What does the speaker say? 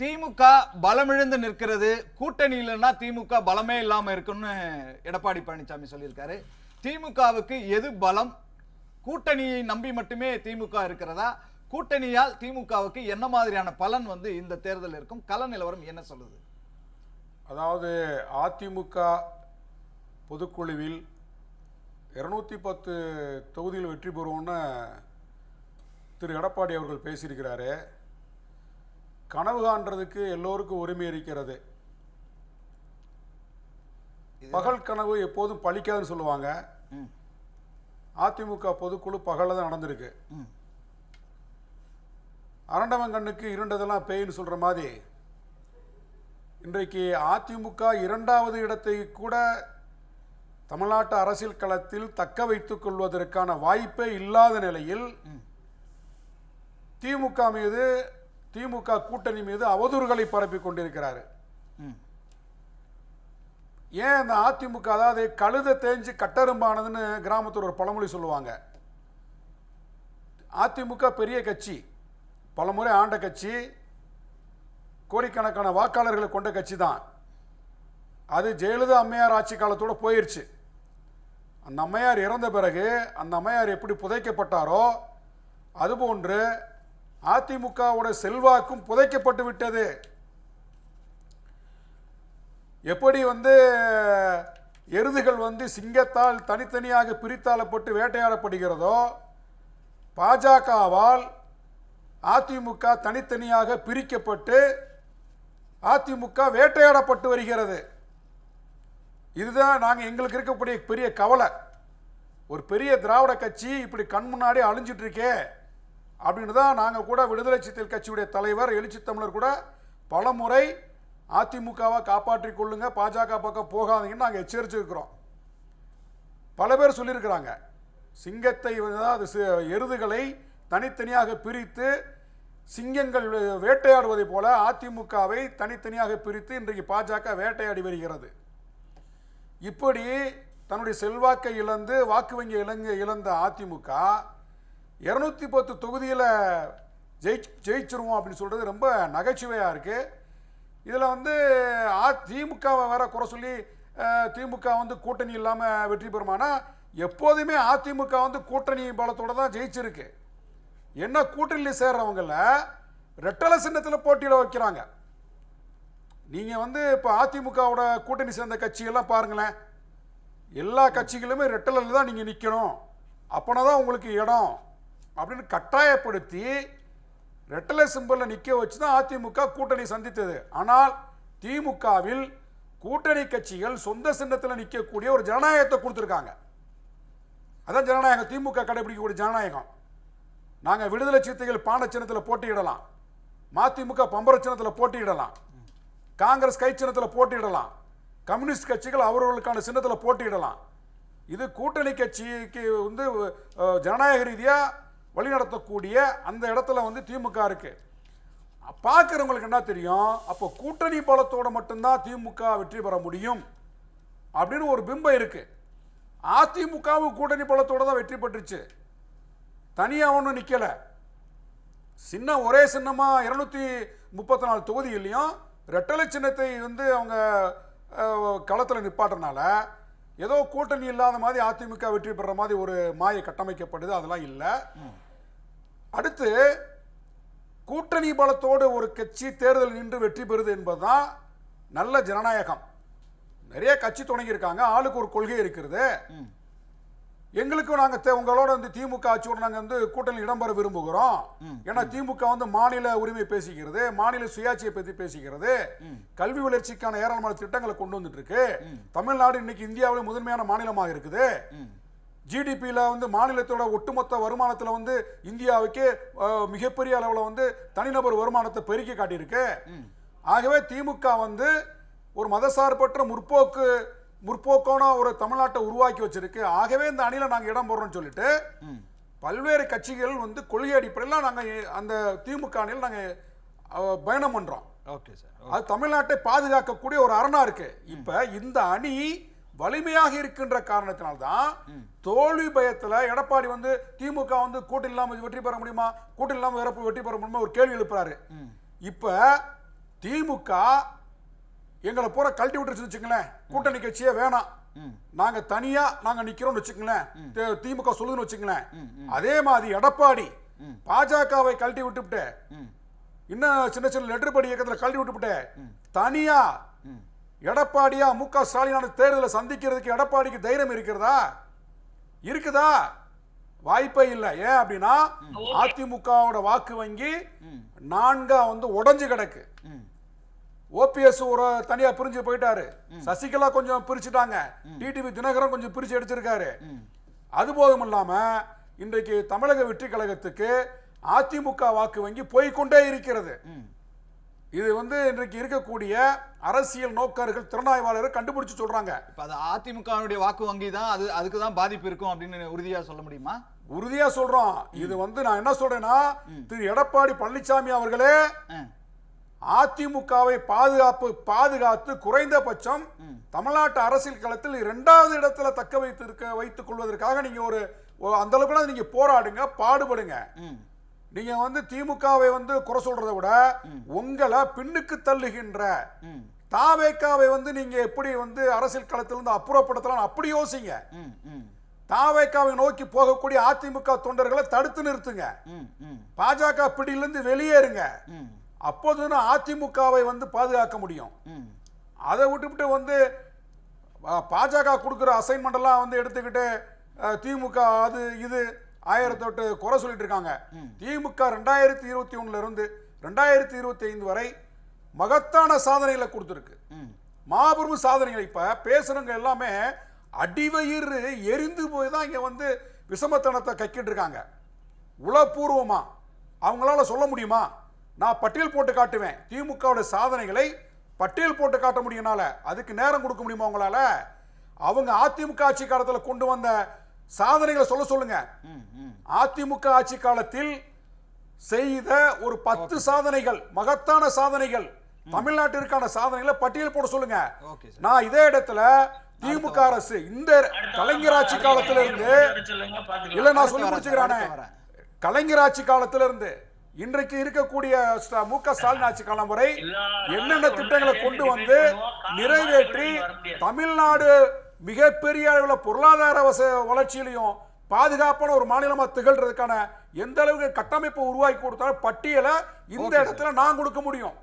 திமுக பலமிழந்து நிற்கிறது. கூட்டணி இல்லைன்னா திமுக பலமே இல்லாமல் இருக்குன்னு எடப்பாடி பழனிசாமி சொல்லியிருக்காரு. திமுகவுக்கு எது பலம்? கூட்டணியை நம்பி மட்டுமே திமுக இருக்கிறதா? கூட்டணியால் திமுகவுக்கு என்ன மாதிரியான பலன் வந்து இந்த தேர்தல் இருக்கும்? கள நிலவரம் என்ன சொல்லுது? அதாவது அதிமுக பொதுக்குழுவில் இருநூத்தி பத்து தொகுதியில் வெற்றி பெறுவோம்னு திரு எடப்பாடி அவர்கள் பேசியிருக்கிறாரு. கனவு காண்றதுக்கு எல்லோருக்கும் உரிமை இருக்கிறது. பகல் கனவு எப்போதும் பழிக்காதுன்னு சொல்லுவாங்க. அதிமுக பொதுக்குழு பகலில் தான் நடந்திருக்கு. அரண்டவன் கண்ணுக்கு இருண்டதெல்லாம் பேய்னு சொல்ற மாதிரி இன்றைக்கு அதிமுக இரண்டாவது இடத்தை கூட தமிழ்நாட்டு அரசியல் களத்தில் தக்க வைத்துக் கொள்வதற்கான வாய்ப்பே இல்லாத நிலையில் திமுக மீது திமுக கூட்டணி மீது அவதூறுகளை பரப்பிக் கொண்டிருக்கிறாரு. ஏன் அந்த அதிமுக அதாவது கழுத தேஞ்சு கட்டரும்பானதுன்னு கிராமத்தில் ஒரு பழமொழி சொல்லுவாங்க. அதிமுக பெரிய கட்சி பலமுறை ஆண்ட கட்சி கோடிக்கணக்கான வாக்காளர்களை கொண்ட கட்சி தான். அது ஜெயலலிதா அம்மையார் ஆட்சி காலத்தோட போயிருச்சு. அந்த அம்மையார் இறந்த பிறகு அந்த அம்மையார் எப்படி புதைக்கப்பட்டாரோ அதுபோன்று அதிமுகவோட செல்வாக்கும் புதைக்கப்பட்டு விட்டது. எப்படி வந்து எருதுகள் வந்து சிங்கத்தால் தனித்தனியாக பிரித்தாளப்பட்டு வேட்டையாடப்படுகிறதோ பாஜகவால் அதிமுக தனித்தனியாக பிரிக்கப்பட்டு அதிமுக வேட்டையாடப்பட்டு வருகிறது. இதுதான் நாங்கள் எங்களுக்கு இருக்கக்கூடிய பெரிய கவலை. ஒரு பெரிய திராவிட கட்சி இப்படி கண் முன்னாடி அழிஞ்சிட்ருக்கே இருக்கே. அப்படின்னு தான் நாங்கள் கூட விடுதலை சித்தல் கட்சியுடைய தலைவர் எழுச்சி தமிழர் கூட பலமுறை அதிமுகவை காப்பாற்றி கொள்ளுங்க பாஜக பக்கம் போகாதீங்கன்னு நாங்கள் எச்சரிச்சிருக்கிறோம். பல பேர் சொல்லியிருக்கிறாங்க. சிங்கத்தை அது எருதுகளை தனித்தனியாக பிரித்து சிங்கங்கள் வேட்டையாடுவதைப் போல அதிமுகவை தனித்தனியாக பிரித்து இன்றைக்கு பாஜக வேட்டையாடி வருகிறது. இப்படி தன்னுடைய செல்வாக்கை இழந்து வாக்கு வங்கி இழங்க இழந்த அதிமுக இரநூத்தி பத்து தொகுதியில் ஜெயி ஜெயிச்சிருவோம் அப்படின்னு சொல்கிறது ரொம்ப நகைச்சுவையாக இருக்குது இதில் வந்து அதிமுகவை வேற குறை சொல்லி திமுக வந்து கூட்டணி இல்லாமல் வெற்றி பெறுமானா எப்போதுமே அதிமுக வந்து கூட்டணி பலத்தோட தான் ஜெயிச்சிருக்கு. என்ன கூட்டணியில் சேர்றவங்கள ரெட்டலை சின்னத்தில் போட்டியில் வைக்கிறாங்க. நீங்கள் வந்து இப்போ அதிமுகவோட கூட்டணி சேர்ந்த கட்சியெல்லாம் பாருங்களேன். எல்லா கட்சிகளுமே ரெட்டலில் தான் நீங்கள் நிற்கணும் அப்போனா தான் உங்களுக்கு இடம். அப்படின்னு கட்டாயப்படுத்தி ரெட்டலை சிம்பலில் நிற்க வச்சு தான் அதிமுக கூட்டணி சந்தித்தது. ஆனால் திமுகவில் கூட்டணி கட்சிகள் சொந்த சின்னத்தில் நிற்கக்கூடிய ஒரு ஜனநாயகத்தை கொடுத்துருக்காங்க. அதான் ஜனநாயகம். திமுக கடைபிடிக்கக்கூடிய ஜனநாயகம். நாங்கள் விடுதலை சிறுத்தைகள் பானை சின்னத்தில் போட்டியிடலாம். மதிமுக பம்பர சின்னத்தில் போட்டியிடலாம். காங்கிரஸ் கை சின்னத்தில் போட்டியிடலாம். கம்யூனிஸ்ட் கட்சிகள் அவர்களுக்கான சின்னத்தில் போட்டியிடலாம். இது கூட்டணி கட்சிக்கு வந்து ஜனநாயக ரீதியாக வழிநடத்தக்கூடிய அந்த இடத்துல வந்து திமுக இருக்குது பார்க்குறவங்களுக்கு என்ன தெரியும்? அப்போ கூட்டணி பலத்தோட மட்டும்தான் திமுக வெற்றி பெற முடியும் அப்படின்னு ஒரு பிம்பம் இருக்குது அதிமுகவும் கூட்டணி பலத்தோடு தான் வெற்றி பெற்றுச்சு. தனியாக ஒன்றும் நிற்கலை சின்ன ஒரே சின்னமாக இரநூத்தி முப்பத்தி நாலு தொகுதியிலையும் ரெட்டலை சின்னத்தை வந்து அவங்க களத்தில் நிப்பாட்டுறனால ஏதோ கூட்டணி இல்லாத மாதிரி அதிமுக வெற்றி பெற மாதிரி ஒரு மாயை கட்டமைக்கப்படுது அதெல்லாம் இல்லை. அடுத்து கூட்டணி பலத்தோடு ஒரு கட்சி தேர்தல் நின்று வெற்றி பெறுது என்பதுதான் நல்ல ஜனநாயகம். நிறைய கட்சி தொடங்கியிருக்காங்க ஆளுக்கு ஒரு கொள்கை இருக்கிறது. ம். எங்களுக்கும் நாங்கள் உங்களோட வந்து திமுக ஆட்சியோட நாங்கள் வந்து கூட்டணி இடம்பெற விரும்புகிறோம். ஏன்னா திமுக வந்து மாநில உரிமை பேசிக்கிறது மாநில சுயாட்சியை பற்றி பேசிக்கிறது கல்வி வளர்ச்சிக்கான ஏராளமான திட்டங்களை கொண்டு வந்துட்டு இருக்கு தமிழ்நாடு இன்னைக்கு இந்தியாவில் முதன்மையான மாநிலமாக இருக்குது. ஜிடிபியில் வந்து மாநிலத்தோட ஒட்டுமொத்த வருமானத்தில் வந்து இந்தியாவுக்கு மிகப்பெரிய அளவில் வந்து தனிநபர் வருமானத்தை பெருக்கி காட்டியிருக்கு. ஆகவே திமுக வந்து ஒரு மதசார்பற்ற முற்போக்கு முற்போக்கான ஒரு தமிழ்நாட்டை உருவாக்கி வச்சிருக்கு. ஆகவே இந்த அணியில் நாங்கள் இடம் போடுறோம்னு சொல்லிட்டு. பல்வேறு கட்சிகள் வந்து கொள்கை அடிப்படையில் நாங்கள் அந்த திமுக அணியில் நாங்கள் பயணம் பண்ணுறோம் ஓகே சார். அது தமிழ்நாட்டை பாதுகாக்கக்கூடிய ஒரு அரணா இருக்கு. இப்ப இந்த அணி வலிமையாக இருக்கின்ற காரணத்தினால்தான் தோல்வி பயத்துல எடப்பாடி வந்து திமுக வந்து கூட்டணி இல்லாம வெற்றி பெற முடியுமா? கூட்டணி இல்லாம வேற வெற்றி பெற முடியுமா? ஒரு கேள்வி எழுப்புறாரு. இப்ப திமுக எங்களை பூரா கழட்டி விட்டுருச்சுன்னு வச்சுங்களேன் கூட்டணி கட்சியே வேணாம். ம். நாங்க தனியா நாங்க நிக்கிறோம்னு வச்சுங்களேன் தி- திமுக சொல்லுதுன்னு வச்சுங்களேன் அதே மாதிரி எடப்பாடி பாஜகவை கழட்டி விட்டுவிட்டு இன்னும் சின்ன சின்ன லெட்டர் படி இயக்கத்தில் கழட்டி விட்டுவிட்டு தனியா எடப்பாடியா மு க ஸ்டாலினான தேர்தலை சந்திக்கிறதுக்கு எடப்பாடிக்கு தைரியம் இருக்கிறதா? இருக்குதா? வாய்ப்பே இல்லை. ஏன் அப்படின்னா அதிமுகவோட வாக்கு வங்கி நான்கா வந்து உடைஞ்சு கிடக்கு. ஓபிஎஸ் ஒரு தனியா பிரிஞ்சு போயிட்டாரு. சசிகலா கொஞ்சம் பிரிச்சுட்டாங்க. டிடிவி தினகரன் கொஞ்சம் பிரிச்சு எடுத்திருக்காரு. அது போதும் இல்லாம இன்றைக்கு தமிழக வெற்றி கழகத்துக்கு அதிமுக வாக்கு வங்கி போய்க்கொண்டே இருக்கிறது. இது வந்து இன்றைக்கு இருக்கக்கூடிய அரசியல் நோக்கர்கள் திறனாய்வாளர்கள் கண்டுபிடிச்சு சொல்றாங்க. இப்ப அது அதிமுகவினுடைய வாக்கு வங்கி தான் அது அதுக்கு தான் பாதிப்பு இருக்கும் அப்படின்னு உறுதியா சொல்ல முடியுமா? உறுதியா சொல்றோம். இது வந்து நான் என்ன சொல்றேன்னா திரு எடப்பாடி பழனிசாமி அவர்களே அதிமுகவை பாதுகாப்பு பாதுகாத்து குறைந்தபட்சம் தமிழ்நாட்டு அரசியல் களத்தில் இரண்டாவது இடத்துல தக்க வைத்து இருக்க வைத்துக் கொள்வதற்காக நீங்க ஒரு அந்த அளவுக்கு நீங்க போராடுங்க பாடுபடுங்க. நீங்க வந்து திமுகவை வந்து குறை சொல்றதை விட உங்களை பின்னுக்கு தள்ளுகின்ற தாவேக்காவை வந்து நீங்க எப்படி வந்து அரசியல் களத்திலிருந்து அப்புறப்படுத்தலாம் அப்படி யோசிங்க. தாவேக்காவை நோக்கி போகக்கூடிய அதிமுக தொண்டர்களை தடுத்து நிறுத்துங்க. பாஜக பிடியிலிருந்து வெளியேறுங்க. ம் அப்போதுன்னு அதிமுகவை வந்து பாதுகாக்க முடியும். அதை விட்டுவிட்டு வந்து பாஜக கொடுக்குற அசைன்மெண்ட் எல்லாம் வந்து எடுத்துக்கிட்டு திமுக அது இது ஆயிரத்தெட்டு குறை சொல்லிட்டு இருக்காங்க. திமுக ரெண்டாயிரத்தி இருபத்தி ஒண்ணுல இருந்து ரெண்டாயிரத்தி இருபத்தி ஐந்து வரை மகத்தான சாதனைகளை கொடுத்துருக்கு. மாபெரும் சாதனைகள். இப்ப பேசுறவங்க எல்லாமே அடிவயிறு எரிந்து போய் தான் இங்க வந்து விஷமத்தனத்தை கக்கிட்டு இருக்காங்க. உளப்பூர்வமா. அவங்களால சொல்ல முடியுமா? நான் பட்டியல் போட்டு காட்டுவேன். திமுகவோட சாதனைகளை பட்டியல் போட்டு காட்ட முடியும்னால அதுக்கு நேரம் கொடுக்க முடியுமா உங்களால? அவங்க அதிமுக ஆட்சி காலத்துல கொண்டு வந்த சாதனைகளை சொல்ல சொல்லுங்க. அதிமுக ஆட்சி காலத்தில் செய்த ஒரு பத்து சாதனைகள் மகத்தான சாதனைகள் தமிழ்நாட்டிற்கான சாதனைகளை பட்டியல் போட சொல்லுங்க. நான் இதே இடத்துல திமுக அரசு இந்த கலைஞர் ஆட்சி காலத்துல இருந்து இல்ல நான் சொல்லி முடிச்சுக்கிறானே அடுத்து வரேன். இன்றைக்கு இருக்கக்கூடிய மு க ஸ்டாலின் ஆட்சி காலம் வரை என்னென்ன திட்டங்களை கொண்டு வந்து நிறைவேற்றி தமிழ்நாடு மிகப்பெரிய அளவில் பொருளாதார வச- வளர்ச்சியிலையும் பாதுகாப்பான ஒரு மாநிலமா திகழ்றதுக்கான எந்த அளவுக்கு கட்டமைப்பு உருவாக்கி கொடுத்தாலும் பட்டியலை இந்த இடத்துல நான் கொடுக்க முடியும்.